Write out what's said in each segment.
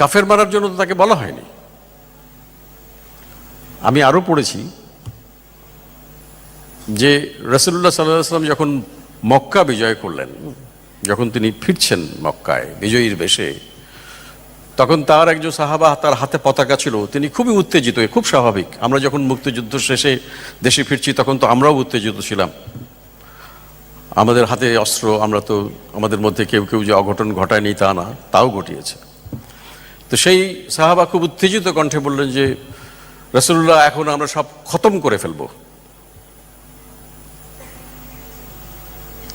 কাফের মারার জন্য তো তাকে বলা হয়নি। আমি আরও পড়েছি যে রসুল্লাহ সাল্লাহ সাল্লাম যখন মক্কা বিজয় করলেন, যখন তিনি ফিরছেন মক্কায় বিজয়ীর বেশে, তখন তার একজন সাহাবা তার হাতে পতাকা ছিল। তিনি খুবই উত্তেজিত, খুব স্বাভাবিক। আমরা যখন মুক্তিযুদ্ধ শেষে দেশে ফিরছি, তখন তো আমরাও উত্তেজিত ছিলাম। আমাদের হাতে অস্ত্র, আমরা তো, আমাদের মধ্যে কেউ কেউ যে অঘটন ঘটায়নি তা না, তাও ঘটিয়েছে। তো সেই সাহাবা খুব উত্তেজিত কণ্ঠে বললেন যে রসুল্লাহ এখন আমরা সব খতম করে ফেলব।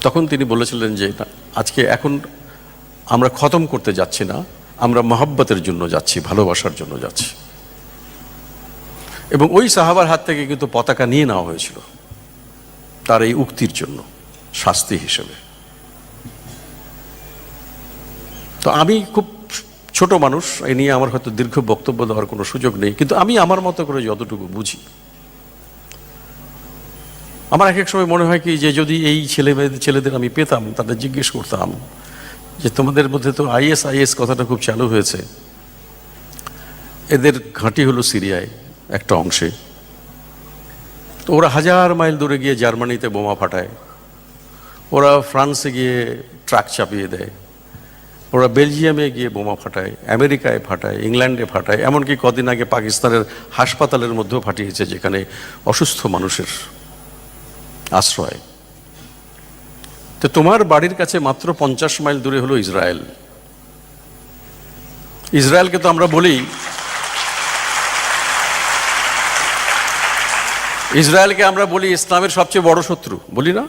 তখন তিনি বলেছিলেন যে আজকে এখন আমরা খতম করতে যাচ্ছি না, আমরা মহব্বতের জন্য যাচ্ছি, ভালোবাসার জন্য যাচ্ছি। এবং ওই সাহাবার হাত থেকে কিন্তু পতাকা নিয়ে নেওয়া হয়েছিল, তার এই উক্তির জন্য, শাস্তি হিসেবে। তো আমি খুব ছোট মানুষ এই নিয়ে আমার হয়তো দীর্ঘ বক্তব্য দেওয়ার কোনো সুযোগ নেই, কিন্তু আমি আমার মতো করে যতটুকু বুঝি। আমার এক এক সময় মনে হয় কি, যে যদি এই ছেলে মেয়েদের ছেলেদের আমি পেতাম, তাদের জিজ্ঞেস করতাম যে, তোমাদের মধ্যে তো আইএস আইএস কথাটা খুব চালু হয়েছে। এদের ঘাঁটি হলো সিরিয়ায়, একটা অংশে। তো ওরা হাজার মাইল দূরে গিয়ে জার্মানিতে বোমা ফাটায়। ওরা ফ্রান্সে গিয়ে ট্রাক চাপিয়ে দেয়। ওরা বেলজিয়ামে গিয়ে বোমা ফাটায়, আমেরিকায় ফাটায়, ইংল্যান্ডে ফাটায়, এমনকি কদিন আগে পাকিস্তানের হাসপাতালের মধ্যেও ফাটিয়েছে যেখানে অসুস্থ মানুষের আশ্রয়। তো তোমার বাড়ির কাছে মাত্র পঞ্চাশ মাইল দূরে হলো ইসরায়েল। ইসরায়েলকে তো আমরা বলি। ইসরায়েলকে আমরা বলি ইসলামের সবচেয়ে বড় শত্রু, বলি না?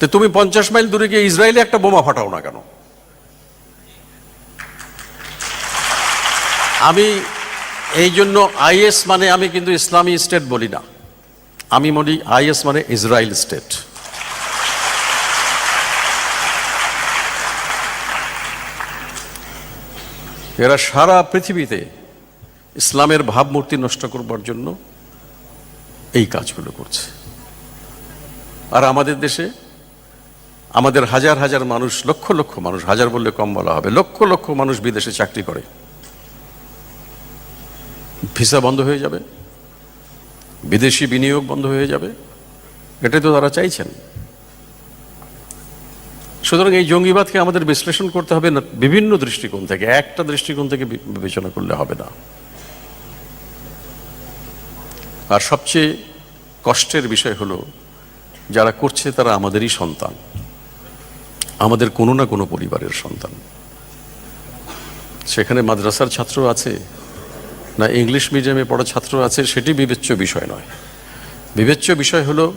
তো তুমি পঞ্চাশ মাইল দূরে গিয়ে ইসরায়েলে একটা বোমা ফাটাও না কেন? আমি এই জন্য আইএস মানে আমি কিন্তু ইসলামী স্টেট বলি না। আমি বলি আইএস মানে ইসরায়েল স্টেট। এরা সারা পৃথিবীতে ইসলামের ভাবমূর্তি নষ্ট করবার জন্য এই কাজগুলো করছে। আর আমাদের দেশে আমাদের হাজার হাজার মানুষ, লক্ষ লক্ষ মানুষ, হাজার বললে কম বলা হবে, লক্ষ লক্ষ মানুষ বিদেশে চাকরি করে। ভিসা বন্ধ হয়ে যাবে, বিদেশি বিনিয়োগ বন্ধ হয়ে যাবে, এটাই তো তারা চাইছেন। সুতরাং এই জঙ্গিবাদকে আমাদের বিশ্লেষণ করতে হবে না, বিভিন্ন দৃষ্টিকোণ থেকে, একটা দৃষ্টিকোণ থেকে বিবেচনা করলে হবে না। আর সবচেয়ে কষ্টের বিষয় হলো, যারা করছে তারা আমাদেরই সন্তান। আমাদের কোনো না কোনো পরিবারের সন্তান। সেখানে মাদ্রাসার ছাত্র আছে, না ইংলিশ মিডিয়ামে পড়া ছাত্র আছে, সেটি বিবেচ্য বিষয় নয়। বিবেচ্য বিষয় হলো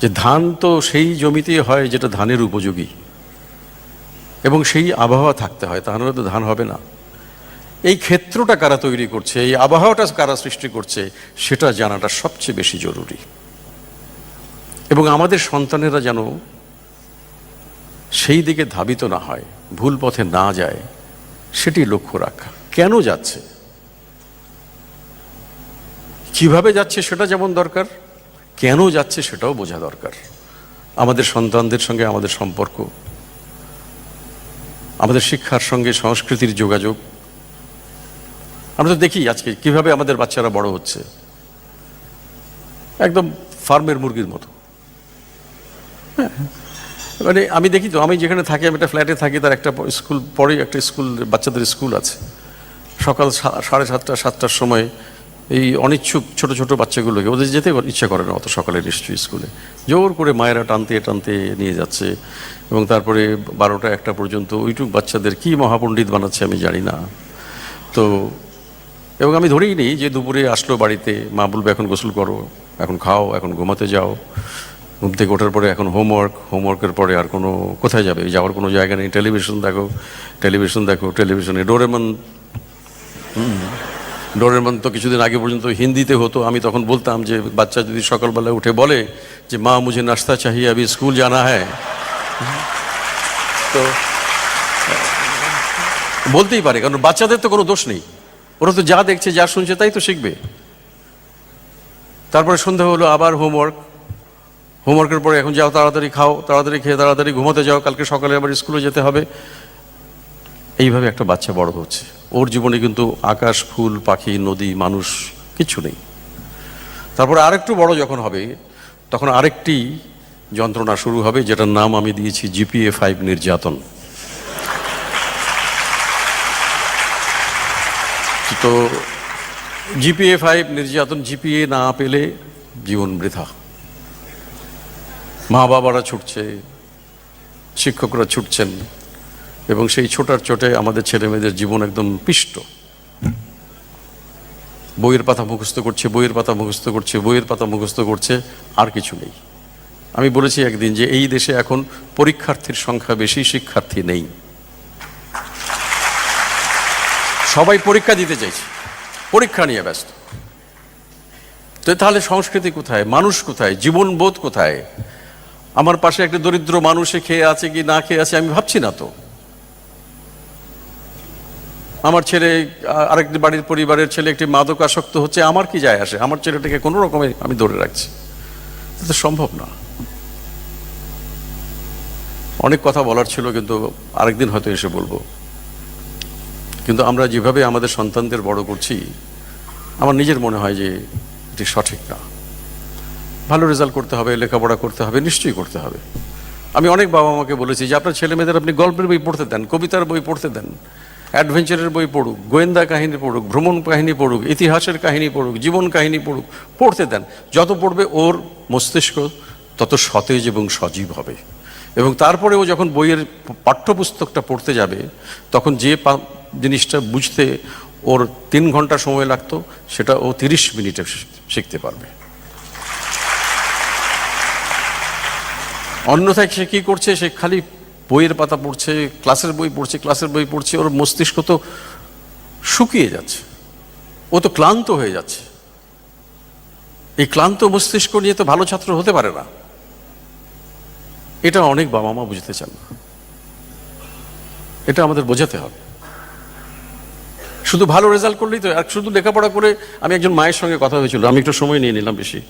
যে ধান তো সেই জমিতেই হয় যেটা ধানের উপযোগী। এবং সেই আবহাওয়া থাকতে হয়, তাহলে তো ধান হবে না। এই ক্ষেত্রটা কারা তৈরি করছে, এই আবহাওয়াটা কারা সৃষ্টি করছে, সেটা জানাটা সবচেয়ে বেশি জরুরি। এবং আমাদের সন্তানেরা যেন সেই দিকে ধাবিত না হয়, ভুল পথে না যায়, সেটি লক্ষ্য রাখা। কেন যাচ্ছে? কীভাবে যাচ্ছে সেটা যেমন দরকার, কেন যাচ্ছে সেটাও বোঝা দরকার। আমাদের সন্তানদের সঙ্গে আমাদের সম্পর্ক, আমাদের শিক্ষার সঙ্গে সংস্কৃতির যোগাযোগ। আমরা তো দেখি আজকে কীভাবে আমাদের বাচ্চারা বড় হচ্ছে। একদম ফার্মের মুরগির মতো। হ্যাঁ। মানে আমি দেখি তো, আমি যেখানে থাকি, আমি একটা ফ্ল্যাটে থাকি, তার একটা স্কুল, পরেই একটা স্কুল, বাচ্চাদের স্কুল আছে। সকাল সাড়ে সাতটা, সাতটার সময় এই অনিচ্ছুক ছোট ছোট বাচ্চাগুলোকে, ওদের যেতে ইচ্ছা করে না অত সকালে নিশ্চয়ই স্কুলে। জোর করে মায়েরা টানতে টানতে নিয়ে যাচ্ছে এবং তারপরে বারোটা একটা পর্যন্ত ওইটুক বাচ্চাদের কি মহাপণ্ডিত বানাচ্ছে আমি জানি না। তো এবং আমি ধরেই নিই যে দুপুরে আসলো বাড়িতে, মা বলবে এখন গোসল করো, এখন খাও, এখন ঘুমাতে যাও। ঘুম থেকে ওঠার পরে এখন হোমওয়ার্ক হোমওয়ার্কের পরে আর কোনো, কোথায় যাবে? যাওয়ার কোনো জায়গা নেই। টেলিভিশন দেখো টেলিভিশন দেখো টেলিভিশনে ডোরেমন ডোরেমন তো কিছুদিন আগে পর্যন্ত হিন্দিতে হতো। আমি তখন বলতাম যে, বাচ্চা যদি সকালবেলা উঠে বলে যে, মা, মুঝে নাস্তা চাহিয়ে, আবি স্কুল জানা হ্যায়। তো, বলতেই পারে, কারণ বাচ্চাদের তো কোনো দোষ নেই। ওরা তো যা দেখছে, যা শুনছে, তাই তো শিখবে। তারপরে সন্ধ্যা হলো, আবার হোমওয়ার্ক হোমওয়ার্কের পরে এখন যাও তাড়াতাড়ি খাও, তাড়াতাড়ি খেয়ে তাড়াতাড়ি ঘুমোতে যাও, কালকে সকালে আবার স্কুলে যেতে হবে। এইভাবে একটা বাচ্চা বড় হচ্ছে। ওর জীবনে কিন্তু আকাশ, ফুল, পাখি, নদী, মানুষ কিছু নেই। তারপরে আরেকটু বড় যখন হবে, তখন আরেকটি যন্ত্রণা শুরু হবে, যেটার নাম আমি দিয়েছি জিপিএ ফাইভ নির্যাতন। তো জিপিএ ফাইভ নির্যাতন, জিপিএ না পেলে জীবন বৃথা। মা বাবারা ছুটছে, শিক্ষকরা ছুটছেন, এবং সেই ছোটার চোটে আমাদের ছেলে মেয়েদের জীবন একদম পিষ্ট। বইয়ের পাতা মুখস্থ করছে, বইয়ের পাতা মুখস্থ করছে, বইয়ের পাতা মুখস্থ করছে, আর কিছু নেই। আমি বলেছি একদিন যে এই দেশে এখন পরীক্ষার্থীর সংখ্যা বেশি, শিক্ষার্থী নেই। সবাই পরীক্ষা দিতে চাইছে, পরীক্ষা নিয়ে ব্যস্ত। তো তাহলে সংস্কৃতি কোথায়, মানুষ কোথায়, জীবনবোধ কোথায়? আমার পাশে একটা দরিদ্র মানুষে খেয়ে আছে কি না খেয়ে আছে আমি ভাবছি না তো। আমার ছেলে আরেকটি বাড়ির পরিবারের ছেলে একটি মাদকাসক্ত হচ্ছে, আমার কি যায় আসে? আমার ছেলেটাকে কোনো রকমে আমি ধরে রাখছি। তো সম্ভব না। অনেক কথা বলার ছিল, কিন্তু আরেকদিন হয়তো এসে বলব। কিন্তু আমরা যেভাবে আমাদের সন্তানদের বড় করছি, আমার নিজের মনে হয় যে এটি সঠিক না। ভালো রেজাল্ট করতে হবে, লেখাপড়া করতে হবে, নিশ্চয়ই করতে হবে। আমি অনেক বাবা মাকে বলেছি যে, আপনার ছেলে মেয়েদের আপনি গল্পের বই পড়তে দেন, কবিতার বই পড়তে দেন অ্যাডভেঞ্চারের বই পড়ুক, গোয়েন্দা কাহিনী পড়ুক, ভ্রমণ কাহিনী পড়ুক, ইতিহাসের কাহিনী পড়ুক, জীবন কাহিনী পড়ুক, পড়তে দেন। যত পড়বে ওর মস্তিষ্ক তত সতেজ এবং সজীব হবে। এবং তারপরে ও যখন বইয়ের পাঠ্যপুস্তকটা পড়তে যাবে, তখন যে জিনিসটা বুঝতে ওর তিন ঘণ্টা সময় লাগতো, সেটা ও তিরিশ মিনিটে শিখ- শিখতে পারবে। অন্যথায় সে কী করছে? সে খালি বইয়ের পাতা পড়ছে ক্লাসের বই পড়ছে ক্লাসের বই পড়ছে, ওর মস্তিষ্ক তো শুকিয়ে যাচ্ছে। ও তো ক্লান্ত হয়ে যাচ্ছে। এই ক্লান্ত মস্তিষ্ক নিয়ে তো ভালো ছাত্র হতে পারে না। এটা অনেক বাবা মা বুঝতে চান না। এটা আমাদের বোঝাতে হবে। শুধু ভালো রেজাল্ট করলেই তো আর শুধু লেখাপড়া করে আমি একজন মায়ের সঙ্গে কথা হয়েছিল। আমি একটু সময় নিয়ে নিলাম বেশি।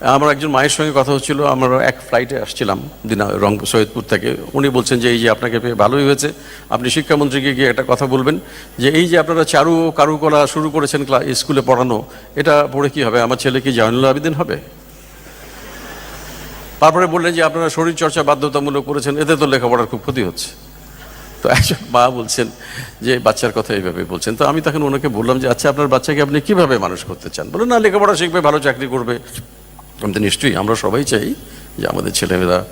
আমার একজন মায়ের সঙ্গে কথা হচ্ছিল। আমরা এক ফ্লাইটে আসছিলাম দিনা রংপুর সৈয়দপুর থেকে। উনি বলছেন যে, এই যে আপনাকে পেয়ে ভালোই হয়েছে। আপনি শিক্ষামন্ত্রীকে গিয়ে একটা কথা বলবেন যে, এই যে আপনারা চারু কারুকলা শুরু করেছেন ক্লা- স্কুলে পড়ানো, এটা পড়ে কি হবে? আমার ছেলে কি জয়নুল আবেদিন হবে? তারপরে বললেন যে, আপনারা শরীরচর্চা বাধ্যতামূলক করেছেন। এতে তো লেখাপড়ার খুব ক্ষতি হচ্ছে। তো একজন মা বলছেন যে, বাচ্চার কথা এইভাবে বলছেন। তো আমি তখন ওনাকে বললাম যে আচ্ছা আপনার বাচ্চাকে আপনি কীভাবে মানুষ করতে চান? বলে, না, লেখাপড়া শিখবে, ভালো চাকরি করবে। আমি তো নিশ্চয়ই, আমরা সবাই চাই যে, আমাদের ছেলেমেয়েরা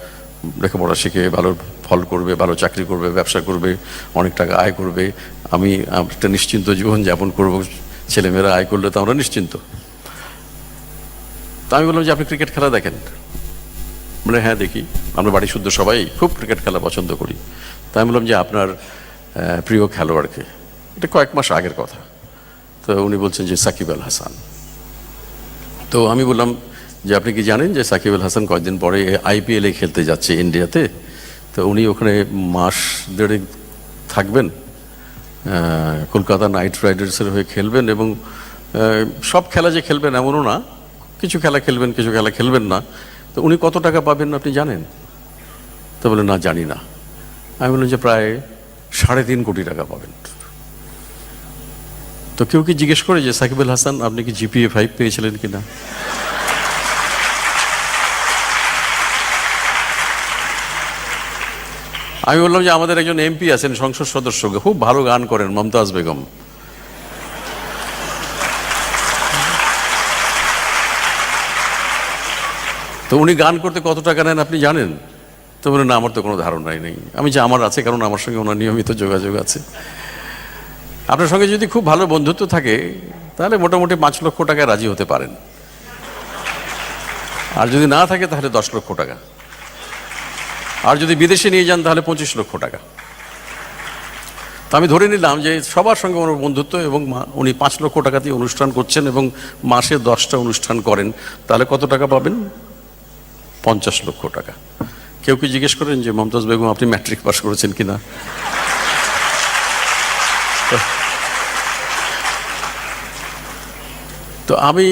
লেখাপড়া শিখে ভালো ফল করবে, ভালো চাকরি করবে, ব্যবসা করবে, অনেক টাকা আয় করবে। আমি একটা নিশ্চিন্ত জীবন যাপন করব, ছেলেমেয়েরা আয় করলে তো আমরা নিশ্চিন্ত। তা আমি বললাম যে, আপনি ক্রিকেট খেলা দেখেন? মানে হ্যাঁ দেখি। আমরা বাড়ি শুদ্ধ সবাই খুব ক্রিকেট খেলা পছন্দ করি। তাই আমি বললাম যে আপনার প্রিয় খেলোয়াড়কে। এটা কয়েক মাস আগের কথা। তো উনি বলছেন যে সাকিব আল হাসান। তো আমি বললাম যে আপনি কি জানেন যে সাকিব আল হাসান কয়েকদিন পরে আইপিএলে খেলতে যাচ্ছে ইন্ডিয়াতে? তো উনি ওখানে মাস দেড়েক থাকবেন কলকাতা নাইট রাইডার্সের হয়ে খেলবেন এবং সব খেলা যে খেলবেন এমনও না, কিছু খেলা খেলবেন, কিছু খেলা খেলবেন না। তো উনি কত টাকা পাবেন আপনি জানেন? তো বলে না, জানি না। আমি বললাম যে প্রায় সাড়ে তিন কোটি টাকা পাবেন। তো কেউ কি জিজ্ঞেস করে যে, সাকিব আল হাসান, আপনি কি জিপিএ ফাইভ পেয়েছিলেন কিনা আমি বললাম যে, আমাদের একজন এমপি আছেন, সংসদ সদস্য, খুব ভালো গান করেন, মমতাজ বেগম। তো উনি গান করতে কত টাকা নেন আপনি জানেন? তো বলে, না, আমার তো কোনো ধারণাই নেই। আমি যে আমার আছে, কারণ আমার সঙ্গে ওনার নিয়মিত যোগাযোগ আছে। আপনার সঙ্গে যদি খুব ভালো বন্ধুত্ব থাকে, তাহলে মোটামুটি পাঁচ লক্ষ টাকায় রাজি হতে পারেন। আর যদি না থাকে, তাহলে দশ লক্ষ টাকা। আর যদি বিদেশে নিয়ে যান, তাহলে পঁচিশ লক্ষ টাকা। তো আমি ধরে নিলাম যে সবার সঙ্গে ওনার বন্ধুত্ব এবং উনি পাঁচ লক্ষ টাকা দিয়ে অনুষ্ঠান করছেন এবং মাসে দশটা অনুষ্ঠান করেন, তাহলে কত টাকা পাবেন? পঞ্চাশ লক্ষ টাকা। কেউ কি জিজ্ঞেস করেন যে, মমতাজ বেগম, আপনি ম্যাট্রিক পাস করেছেন কিনা? তো আমি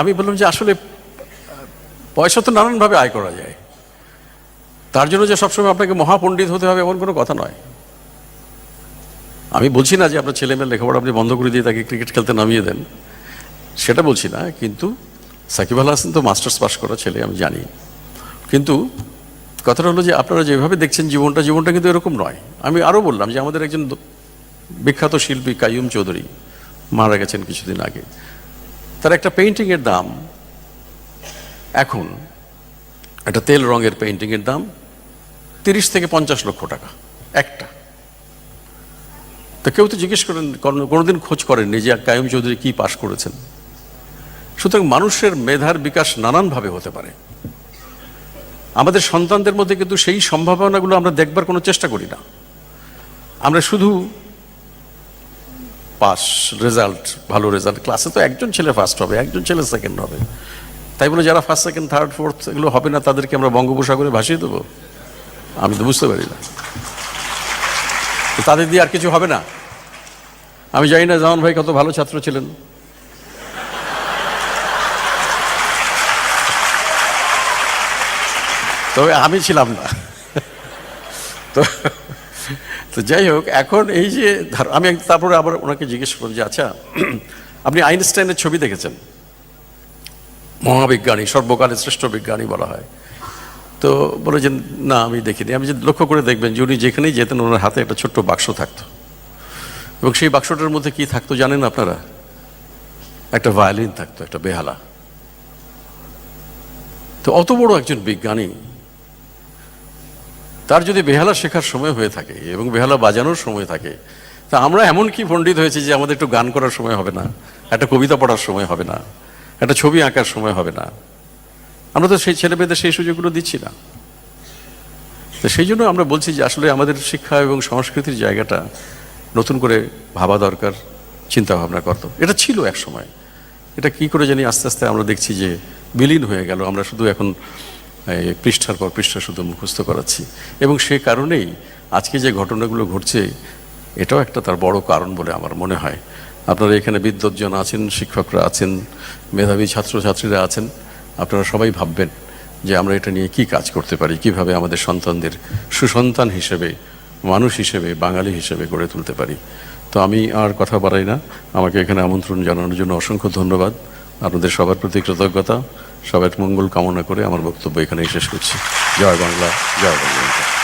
আমি বললাম যে, আসলে পয়সা তো নানানভাবে আয় করা যায়। তার জন্য যে সবসময় আপনাকে মহাপণ্ডিত হতে হবে এমন কোনো কথা নয়। আমি বলছি না যে, আপনার ছেলেমেয়ের লেখাপড়া আপনি বন্ধ করে দিয়ে তাকে ক্রিকেট খেলতে নামিয়ে দেন। সেটা বলছি না, কিন্তু সাকিব আল হাসান তো মাস্টার্স পাস করা ছেলে, আমি জানি। কিন্তু কথাটা হলো যে আপনারা যেভাবে দেখছেন জীবনটা জীবনটা কিন্তু এরকম নয়। আমি আরও বললাম যে আমাদের একজন বিখ্যাত শিল্পী কাইয়ুম চৌধুরী মারা গেছেন কিছুদিন আগে। তার একটা পেইন্টিংয়ের দাম এখন, একটা তেল রঙের পেইন্টিংয়ের দাম তিরিশ থেকে পঞ্চাশ লক্ষ টাকা, একটা। তো কেউ তো জিজ্ঞেস করেন কোনোদিন খোঁজ করেননি যে কায়ুম চৌধুরী কি পাশ করেছেন। সুতরাং মানুষের মেধার বিকাশ নানানভাবে হতে পারে। আমাদের সন্তানদের মধ্যে কিন্তু সেই সম্ভাবনাগুলো আমরা দেখবার কোনো চেষ্টা করি না। আমরা শুধু পাস রেজাল্ট, ভালো রেজাল্ট। ক্লাসে তো একজন ছেলে ফার্স্ট হবে, একজন ছেলে সেকেন্ড হবে। তাই বলে যারা ফার্স্ট, সেকেন্ড, থার্ড, ফোর্থ এগুলো হবে না, তাদেরকে আমরা বঙ্গোপসাগরে ভাসিয়ে দেবো। আমি তো বুঝতে পারি না। তাদের দিয়ে আর কিছু হবে না। আমি জানি না জামান ভাই কত ভালো ছাত্র ছিলেন। তবে আমি ছিলাম না। তো তো যাই হোক, এখন এই যে আমি তারপরে আবার ওনাকে জিজ্ঞেস করলাম যে আচ্ছা আপনি আইনস্টাইনের ছবি দেখেছেন? মহাবিজ্ঞানী, সর্বকালের শ্রেষ্ঠ বিজ্ঞানী বলা হয়। তো বলে যে, না, আমি দেখিনি। আমি যে, লক্ষ্য করে দেখবেন যে, উনি যেখানেই যেতেন, ওনার হাতে একটা ছোট্ট বাক্স থাকতো। এবং সেই বাক্সটার মধ্যে কি থাকতো জানেন আপনারা? একটা ভায়োলিন থাকতো, একটা বেহালা। তো অত বড় একজন বিজ্ঞানী তার যদি বেহালা শেখার সময় হয়ে থাকে এবং বেহালা বাজানোর সময় থাকে, তা আমরা এমন কি পণ্ডিত হয়েছি যে আমাদের একটু গান করার সময় হবে না, একটা কবিতা পড়ার সময় হবে না, একটা ছবি আঁকার সময় হবে না। আমরা তো সেই ছেলেমেয়েদের সেই সুযোগগুলো দিচ্ছি না। তো সেই জন্য আমরা বলছি যে আসলে আমাদের শিক্ষা এবং সংস্কৃতির জায়গাটা নতুন করে ভাবা দরকার, চিন্তা ভাবনা করতো। এটা ছিল এক সময়। এটা কি করে জানি আস্তে আস্তে আমরা দেখছি যে বিলীন হয়ে গেল। আমরা শুধু এখন পৃষ্ঠার পর পৃষ্ঠা শুধু মুখস্থ করাচ্ছি। এবং সে কারণেই আজকে যে ঘটনাগুলো ঘটছে, এটাও একটা তার বড় কারণ বলে আমার মনে হয়। আপনারা এখানে বিদ্যুৎজন আছেন, শিক্ষকরা আছেন, মেধাবী ছাত্রছাত্রীরা আছেন, আপনারা সবাই ভাববেন যে আমরা এটা নিয়ে কি কাজ করতে পারি, কীভাবে আমাদের সন্তানদের সুসন্তান হিসেবে, মানুষ হিসেবে, বাঙালি হিসেবে গড়ে তুলতে পারি। তো আমি আর কথা বাড়াই না। আমাকে এখানে আমন্ত্রণ জানানোর জন্য অসংখ্য ধন্যবাদ। আপনাদের সবার প্রতি কৃতজ্ঞতা। সবার মঙ্গল কামনা করে আমার বক্তব্য এখানেই শেষ করছি। জয় বাংলা জয় বাংলা